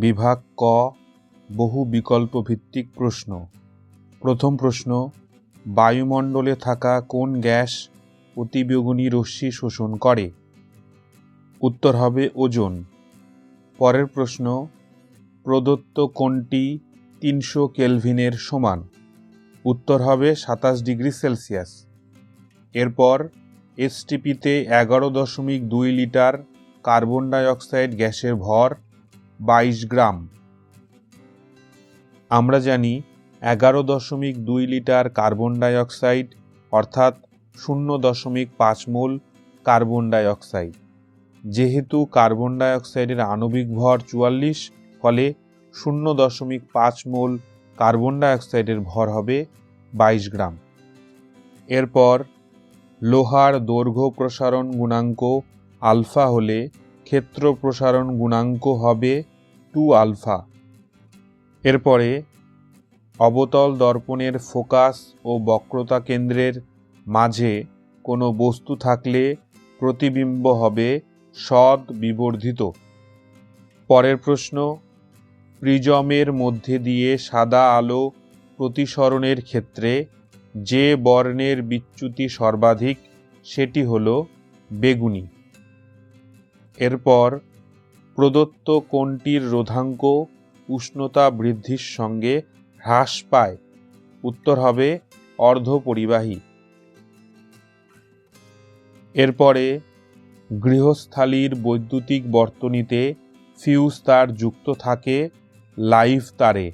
বিভাগ ক, বহু বিকল্প ভিত্তিক প্রশ্ন। প্রথম প্রশ্ন, বায়ুমণ্ডলে থাকা কোন গ্যাস অতিবেগুনি রশ্মি শোষণ করে? উত্তর হবে ওজন। পরের প্রশ্ন, প্রদত্ত কোনটি তিনশো কেলভিনের সমান। উত্তর হবে সাতাশ ডিগ্রি সেলসিয়াস। এরপর, এসটিপিতে এগারো দশমিক দুই লিটার কার্বন ডাইঅক্সাইড গ্যাসের ভর বাইশ গ্রাম। আমরা জানি এগারো দশমিক দুই লিটার কার্বন ডাইঅক্সাইড, অর্থাৎ শূন্য দশমিক পাঁচ মোল কার্বন ডাইঅক্সাইড। যেহেতু কার্বন ডাইঅক্সাইডের আণবিক ভর চুয়াল্লিশ, ফলে শূন্য দশমিক পাঁচ মোল কার্বন ডাইঅক্সাইডের ভর হবে বাইশ গ্রাম। এরপর লোহার দৈর্ঘ্য প্রসারণ গুণাঙ্ক আলফা হলে ক্ষেত্র প্রসারণ গুণাঙ্ক হবে টু আলফা। এরপরে অবতল দর্পণের ফোকাস ও বক্রতা কেন্দ্রের মাঝে কোনো বস্তু থাকলে প্রতিবিম্ব হবে সদ বিবর্ধিত। পরের প্রশ্ন, প্রিজমের মধ্যে দিয়ে সাদা আলো প্রতিসরণের ক্ষেত্রে যে বর্ণের বিচ্যুতি সর্বাধিক, সেটি হল বেগুনি। এরপর প্রদত্ত কোনটির রোধাঙ্ক উষ্ণতা বৃদ্ধির সঙ্গে হ্রাস পায়। উত্তর হবে অর্ধপরিবাহী। এরপরে গৃহস্থালীর বৈদ্যুতিক বর্তনীতে ফিউজ তার যুক্ত থাকে লাইভ তারে।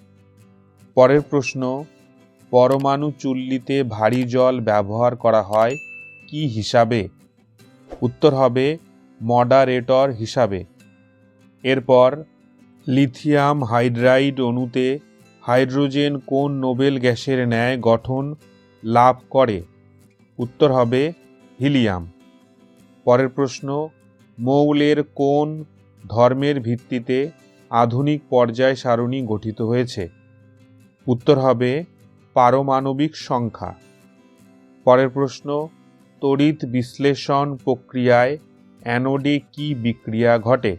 পরের প্রশ্ন, পরমাণু চুল্লিতে ভারী জল ব্যবহার করা হয় কি হিসাবে? উত্তর হবে মডারেটর হিসাবে। এরপর লিথিয়াম হাইড্রাইড অণুতে হাইড্রোজেন কোন নোবেল গ্যাসের ন্যায় গঠন লাভ করে? উত্তর হবে হিলিয়াম। পরের প্রশ্ন, মৌলের কোন ধর্মের ভিত্তিতে আধুনিক পর্যায় সারণী গঠিত হয়েছে? উত্তর হবে পারমাণবিক সংখ্যা। পরের প্রশ্ন, তড়িৎ বিশ্লেষণ প্রক্রিয়ায় অ্যানোডে কি বিক্রিয়া ঘটে?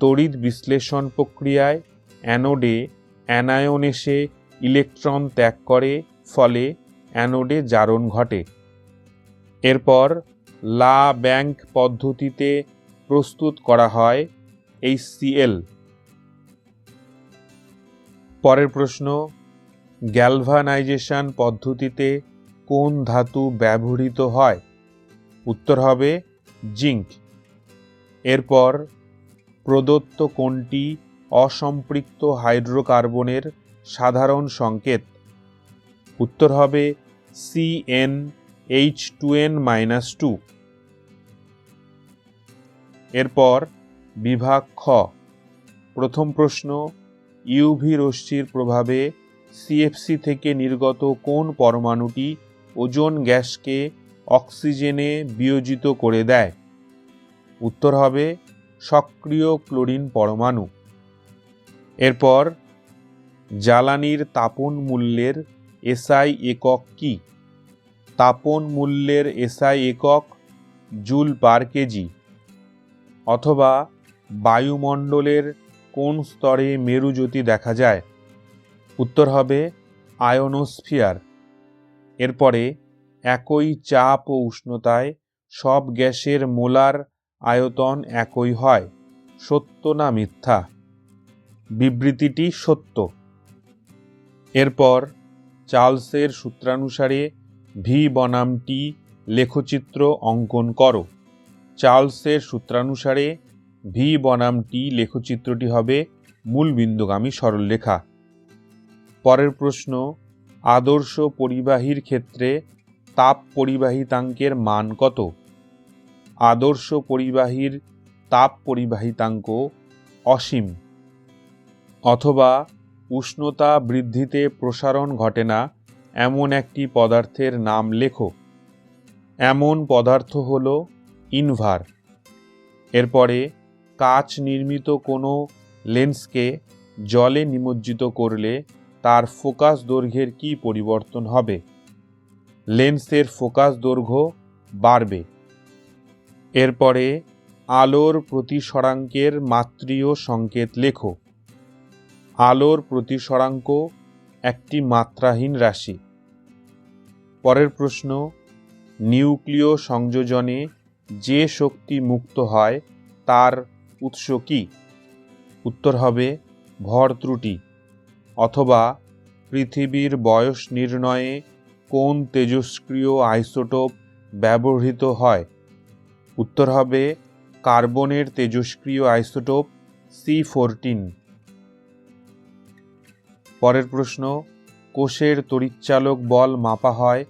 তড়িৎ বিশ্লেষণ প্রক্রিয়ায় অ্যানোডে অ্যানায়ন এসে ইলেকট্রন ত্যাগ করে, ফলে অ্যানোডে জারণ ঘটে। এরপর লা ব্যাংক পদ্ধতিতে প্রস্তুত করা হয় এইচসিএল পরের প্রশ্ন, গ্যালভানাইজেশন পদ্ধতিতে কোন ধাতু ব্যবহৃত হয়? উত্তর হবে জিঙ্ক। এরপর প্রদত্ত কোনটি অসম্পৃক্ত হাইড্রোকার্বনের সাধারণ সংকেত? উত্তর হবে C n H two n minus two এরপর বিভাগ খ। প্রথম প্রশ্ন ইউভি রশ্মির প্রভাবে সিএফসি থেকে নির্গত কোন পরমাণুটি ওজোন গ্যাসকে অক্সিজেনে বিয়োজিত করে দেয়। উত্তর হবে, সক্রিয় ক্লোরিন পরমাণু। এরপর, জ্বালানির তাপন মূল্যের এসআই একক কি? তাপন মূল্যের এসআই একক জুল পার কেজি। অথবা, বায়ুমণ্ডলের কোন স্তরে মেরুজ্যোতি দেখা যায়? উত্তর হবে, আয়নোস্ফিয়ার। এরপরে একই চাপ ও উষ্ণতায় সব গ্যাসের মোলার আয়তন একই হয়। সত্য না মিথ্যা? বিবৃতিটি সত্য। এরপর চার্লসের সূত্রানুসারে ভি বনামটি লেখচিত্র অঙ্কন করো। চার্লসের সূত্রানুসারে ভি বনাম টি লেখচিত্রটি হবে মূল বিন্দুগামী সরলরেখা। পরের প্রশ্ন, আদর্শ পরিবাহীর ক্ষেত্রে তাপ পরিবাহিতাঙ্কের মান কত? আদর্শ পরিবাহীর তাপ পরিবাহিতাঙ্ক অসীম। অথবা উষ্ণতা বৃদ্ধিতে প্রসারণ ঘটে না, এমন একটি পদার্থের নাম লেখো। এমন পদার্থ হল ইনভার। এরপরে কাচ নির্মিত কোনো লেন্সকে জলে নিমজ্জিত করলে তার ফোকাস দৈর্ঘ্যের কি পরিবর্তন হবে? লেন্সের ফোকাস দৈর্ঘ্য বাড়বে। এরপরে আলোর প্রতিসরাঙ্কের মাত্রীয় সংকেত লেখো। আলোর প্রতিসরাঙ্ক একটি মাত্রাহীন রাশি। পরের প্রশ্ন, নিউক্লিয় সংযোজনে যে শক্তি মুক্ত হয় তার উৎস কি? উত্তর হবে, ভর ত্রুটি, অথবা পৃথিবীর বয়স নির্ণয়ে কোন তেজস্ক্রিয় আইসোটোপ ব্যবহৃত হয়? উত্তর হবে কার্বনের তেজস্ক্রিয় আইসোটোপ সি ফোরটিন। পরের প্রশ্ন, কোষের তড়িৎচালক বল মাপা হয়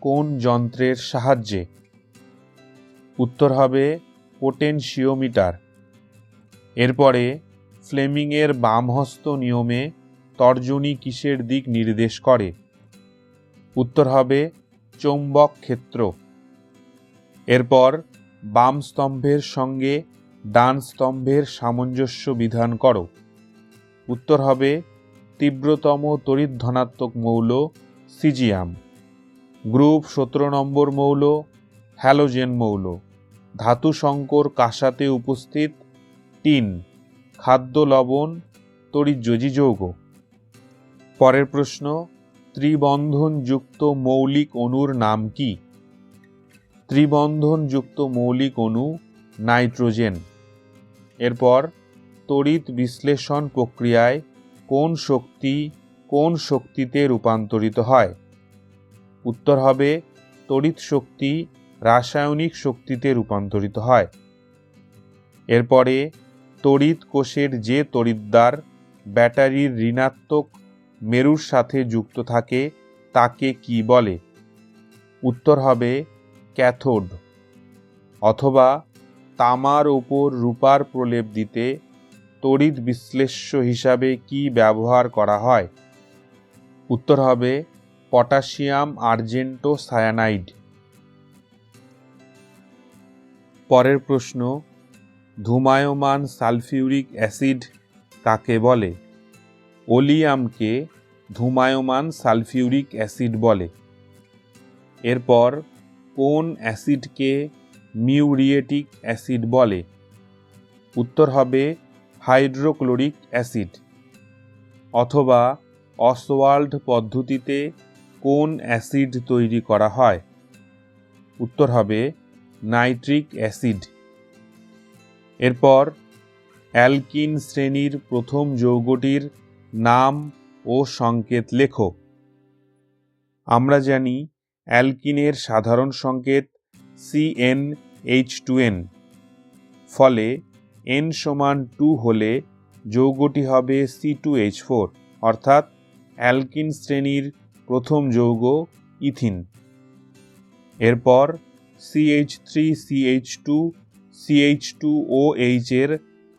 কোন যন্ত্রের সাহায্যে? উত্তর হবে পোটেনশিওমিটার। এরপরে ফ্লেমিংয়ের বামহস্ত নিয়মে তর্জনী কিসের দিক নির্দেশ করে? উত্তর হবে চৌম্বক ক্ষেত্র। এরপর বাম স্তম্ভের সঙ্গে ডান স্তম্ভের সামঞ্জস্য বিধান করো। উত্তর হবে তীব্রতম তড়িৎ ধনাত্মক মৌল সিজিয়াম। গ্রুপ সতেরো নম্বর মৌল হ্যালোজেন মৌল। ধাতু সংকর কাঁসাতে উপস্থিত টিন। খাদ্য লবণ তড়িৎযোজী যৌগ। পরের প্রশ্ন ত্রিবন্ধনযুক্ত মৌলিক অণুর নাম কি? ত্রিবন্ধনযুক্ত মৌলিক অণু নাইট্রোজেন। এরপর তড়িৎ বিশ্লেষণ প্রক্রিয়ায় কোন শক্তি কোন শক্তিতে রূপান্তরিত হয়? উত্তর হবে তড়িৎ শক্তি রাসায়নিক শক্তিতে রূপান্তরিত হয়। এরপরে তড়িৎ কোষের যে তড়িৎদ্বার ব্যাটারির ঋণাত্মক মেরুর সাথে যুক্ত থাকে, তাকে কি বলে? উত্তর হবে, ক্যাথোড, অথবা তামার ওপর রূপার প্রলেপ দিতে তড়িৎ বিশ্লেষ্য হিসাবে কি ব্যবহার করা হয়? উত্তর হবে, পটাশিয়াম আর্জেন্টো সায়ানাইড। পরের প্রশ্ন, ধুমায়মান সালফিউরিক অ্যাসিড কাকে বলে? ওলিয়ামকে ধুমায়মান সালফিউরিক অ্যাসিড বলে। এরপর কোন অ্যাসিডকে মিউরিয়েটিক অ্যাসিড বলে? উত্তর হবে হাইড্রোক্লোরিক অ্যাসিড। অথবা অসওয়াল্ড পদ্ধতিতে কোন অ্যাসিড তৈরি করা হয়? উত্তর হবে নাইট্রিক অ্যাসিড। এরপর অ্যালকিন শ্রেণির প্রথম যৌগটির নাম ও সংকেত লেখো আমরা জানি অ্যালকিনের সাধারণ সংকেত C N H two N ফলে এন সমান টু হলে যৌগটি হবে সি টু এইচ ফোর অর্থাৎ অ্যালকিন শ্রেণির প্রথম যৌগ ইথিন। এরপর CH three CH two CH two O এইচের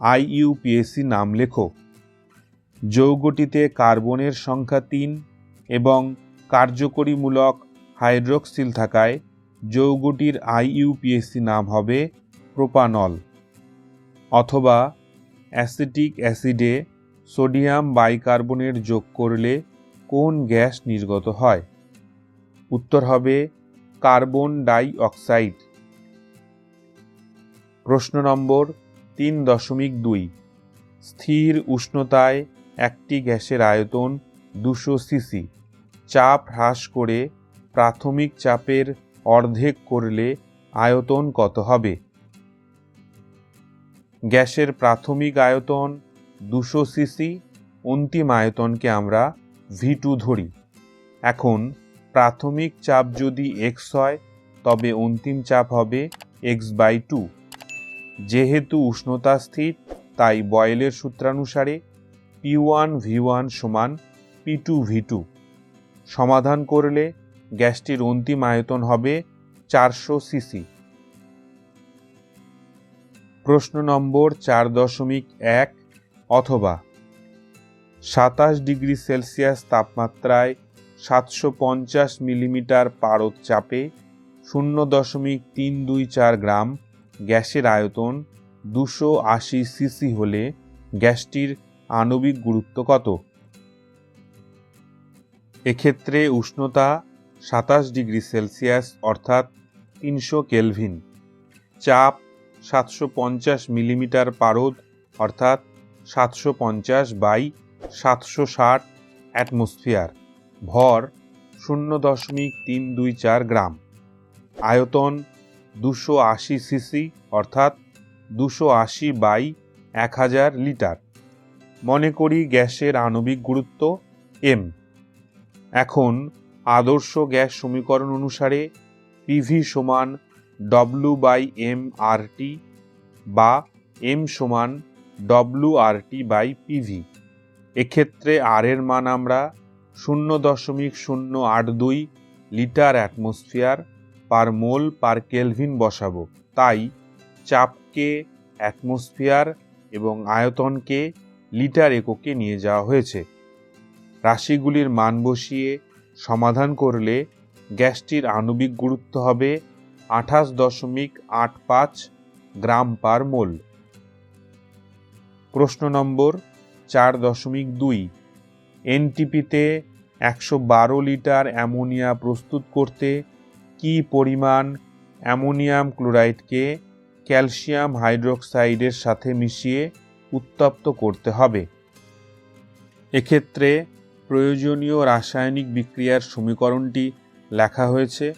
IUPAC নাম লেখো যৌগটিতে কার্বনের সংখ্যা তিন এবং কার্যকরীমূলক হাইড্রোক্সিল থাকায় যৌগটির আইইউপিএসি নাম হবে প্রোপানল অথবা অ্যাসিটিক অ্যাসিডে সোডিয়াম বাইকার্বনেট যোগ করলে কোন গ্যাস নির্গত হয়? উত্তর হবে কার্বন ডাই অক্সাইড প্রশ্ন নম্বর তিন দশমিক দুই। স্থির উষ্ণতায় একটি গ্যাসের আয়তন দুশো সিসি। চাপ হ্রাস করে প্রাথমিক চাপের অর্ধেক করলে আয়তন কত হবে? গ্যাসের প্রাথমিক আয়তন দুশো সিসি, অন্তিম আয়তনকে আমরা ভি টু ধরি। এখন প্রাথমিক চাপ যদি এক্স হয়, তবে অন্তিম চাপ হবে এক্স বাই টু যেহেতু উষ্ণতা স্থির, তাই বয়েলের সূত্রানুসারে পি ওয়ান ভি ওয়ান সমান পি টু ভি টু সমাধান করলে গ্যাসটির অন্তিম আয়তন হবে চারশো সিসি। প্রশ্ন নম্বর চার দশমিক এক অথবা সাতাশ ডিগ্রি সেলসিয়াস তাপমাত্রায় সাতশো পঞ্চাশ মিলিমিটার পারদ চাপে শূন্য দশমিক তিন দুই চার গ্রাম গ্যাসের আয়তন দুশো আশি সিসি হলে গ্যাসটির আণবিক গুরুত্ব কত? এক্ষেত্রে উষ্ণতা সাতাশ ডিগ্রি সেলসিয়াস, অর্থাৎ তিনশো কেলভিন। চাপ সাতশো পঞ্চাশ মিলিমিটার পারদ, অর্থাৎ সাতশো পঞ্চাশ বাই সাতশো ষাট অ্যাটমসফিয়ার। ভর শূন্য দশমিক তিন দুই চার গ্রাম। আয়তন দুশো আশি সিসি, অর্থাৎ দুশো আশি বাই এক হাজার লিটার। মনে করি গ্যাসের আণবিক গুরুত্ব, এম। এখন আদর্শ গ্যাস সমীকরণ অনুসারে পিভি সমান W by M R T বা এম সমান W R T by PV এক্ষেত্রে আর এর মান আমরা শূন্য দশমিক শূন্য আট দুই litre atmosphere per mole per kelvin বসাবো। তাই চাপকে, অ্যাটমসফিয়ার এবং আয়তনকে লিটার এককে নিয়ে যাওয়া হয়েছে। রাশিগুলির মান বসিয়ে সমাধান করলে গ্যাসটির আণবিক গুরুত্ব হবে আঠাশ দশমিক আট পাঁচ গ্রাম পার মোল। প্রশ্ন নম্বর চার দশমিক দুই। এনটিপিতে একশো বারো লিটার অ্যামোনিয়া প্রস্তুত করতে কি পরিমাণ অ্যামোনিয়াম ক্লোরাইডকে ক্যালসিয়াম হাইড্রোক্সাইডের সাথে মিশিয়ে উত্তপ্ত করতে হবে। এক্ষেত্রে প্রয়োজনীয় রাসায়নিক বিক্রিয়ার সমীকরণটি লেখা হয়েছে।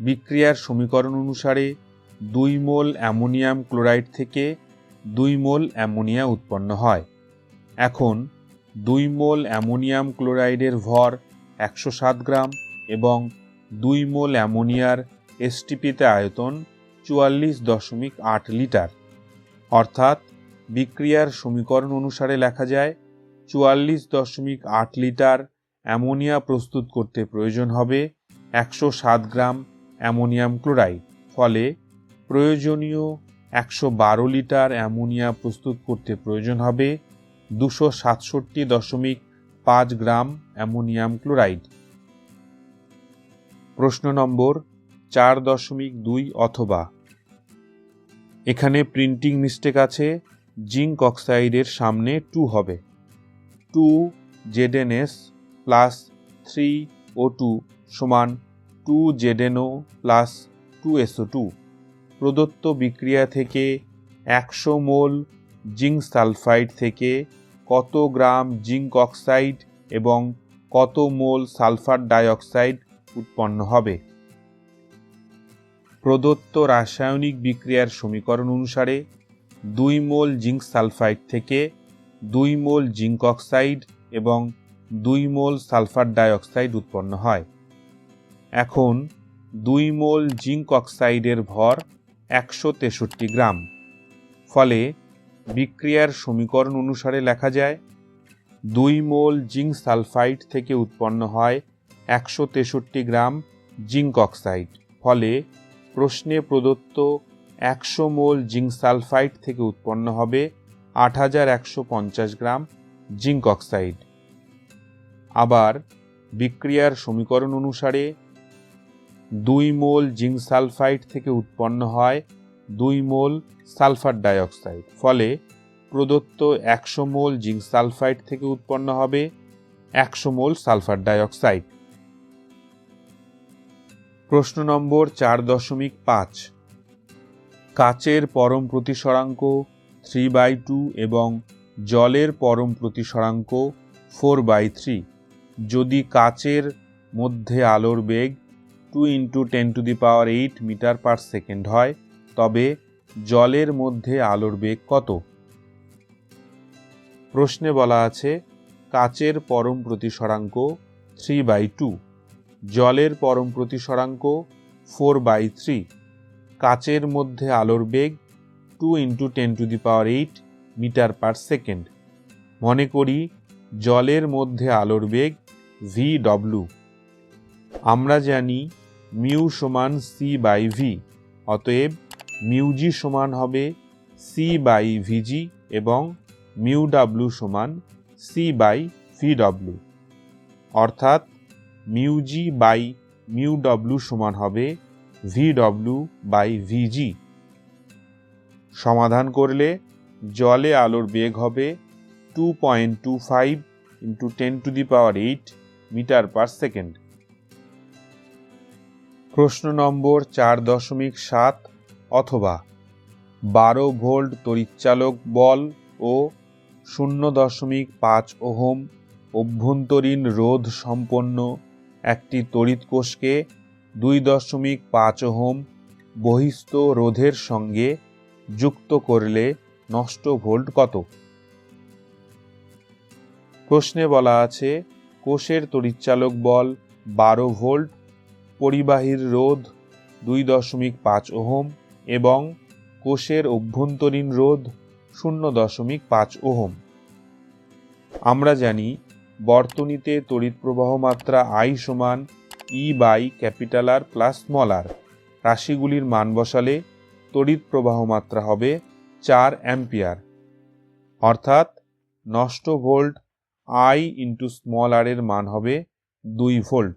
বিক্রিয়ার সমীকরণ অনুসারে দুই মোল অ্যামোনিয়াম ক্লোরাইড থেকে দুই মোল অ্যামোনিয়া উৎপন্ন হয়। এখন দুই মোল অ্যামোনিয়াম ক্লোরাইডের ভর একশো সাত গ্রাম এবং দুই মোল অ্যামোনিয়ার এসটিপিতে আয়তন চুয়াল্লিশ দশমিক আট লিটার। অর্থাৎ বিক্রিয়ার সমীকরণ অনুসারে লেখা যায়, চুয়াল্লিশ দশমিক আট লিটার অ্যামোনিয়া প্রস্তুত করতে প্রয়োজন হবে একশো সাত গ্রাম অ্যামোনিয়াম ক্লোরাইড। ফলে প্রয়োজনীয় একশো বারো লিটার অ্যামোনিয়া প্রস্তুত করতে প্রয়োজন হবে দুশো সাতষট্টি দশমিক পাঁচ গ্রাম অ্যামোনিয়াম ক্লোরাইড। প্রশ্ন নম্বর, চার দশমিক দুই অথবা। এখানে প্রিন্টিং মিস্টেক আছে জিঙ্ক অক্সাইডের সামনে টু হবে। Two ZnS plus three O two সমান two ZnO plus two SO two. প্রদত্ত বিক্রিয়া থেকে একশো মোল জিঙ্ক সালফাইড থেকে কত গ্রাম জিঙ্ক অক্সাইড এবং কত মোল সালফার ডাইঅক্সাইড উৎপন্ন হবে? প্রদত্ত রাসায়নিক বিক্রিয়ার সমীকরণ অনুসারে দুই মোল জিঙ্ক সালফাইড থেকে দুই মোল জিঙ্ক অক্সাইড এবং দুই মোল সালফার ডাইঅক্সাইড উৎপন্ন হয়। এখন দুই মোল জিঙ্ক অক্সাইডের ভর একশো তেষট্টি গ্রাম। ফলে বিক্রিয়ার সমীকরণ অনুসারে লেখা যায়, দুই মোল জিঙ্ক সালফাইড থেকে উৎপন্ন হয় একশো তেষট্টি গ্রাম জিঙ্ক অক্সাইড। ফলে প্রশ্নে প্রদত্ত একশো মোল জিঙ্ক সালফাইড থেকে উৎপন্ন হবে আট হাজার একশো পঞ্চাশ গ্রাম জিঙ্ক অক্সাইড। আবার বিক্রিয়ার সমীকরণ অনুসারে দুই মোল জিঙ্ক সালফাইড থেকে উৎপন্ন হয় দুই মোল সালফার ডাইঅক্সাইড, ফলে প্রদত্ত একশো মোল জিঙ্ক সালফাইড থেকে উৎপন্ন হবে একশো মোল সালফার ডাইঅক্সাইড। প্রশ্ন নম্বর চার দশমিক পাঁচ। কাচের পরম প্রতিসরাঙ্ক থ্রি বাই টু এবং জলের পরম প্রতিসরাঙ্ক ফোর বাই থ্রি যদি কাচের মধ্যে আলোর বেগ two into ten to the power eight metre per second হয়, তবে জলের মধ্যে আলোর বেগ কত? প্রশ্নে বলা আছে, কাচের পরম প্রতিসরাঙ্ক থ্রি বাই টু জলের পরম প্রতিসরাঙ্ক ফোর বাই থ্রি কাচের মধ্যে আলোর বেগ two into ten to the power eight metre per second. মনে করি জলের মধ্যে আলোর বেগ ভি ডব্লু আমরা জানি মিউ সমান সি বাই ভি, অতএব মিউজি সমান হবে সি বাই ভিজি এবং মিউ ডাব্লু সমান সি বাই ভি ডব্লু অর্থাৎ মিউজি বাই মিউ ডব্লু সমান হবে ভি ডব্লু বাই ভিজি সমাধান করলে জলে আলোর বেগ হবে two point two five into ten to the power eight metre per second প্রশ্ন নম্বর চার দশমিক সাত অথবা বারো ভোল্ট তড়িৎচালক বল ও শূন্য দশমিক পাঁচ ওহম অভ্যন্তরীণ রোধ সম্পন্ন একটি তড়িৎ কোষকে দুই দশমিক পাঁচ ওহম বহিস্থ রোধের সঙ্গে যুক্ত করলে নষ্ট ভোল্ট কত? প্রশ্নে বলা আছে, কোষের তড়িৎচালক বল বারো ভোল্ট, পরিবাহীর রোধ দুই দশমিক পাঁচ ওহম এবং কোষের অভ্যন্তরীণ রোধ শূন্য দশমিক পাঁচ ওহম। আমরা জানি, বর্তনীতে তড়িৎ প্রবাহ মাত্রা আই সমান E by capital R plus small r. রাশিগুলির মান বসালে তড়িৎ প্রবাহ মাত্রা হবে চার অ্যাম্পিয়ার। অর্থাৎ নষ্ট volt I into small r এর মান হবে দুই ভোল্ট।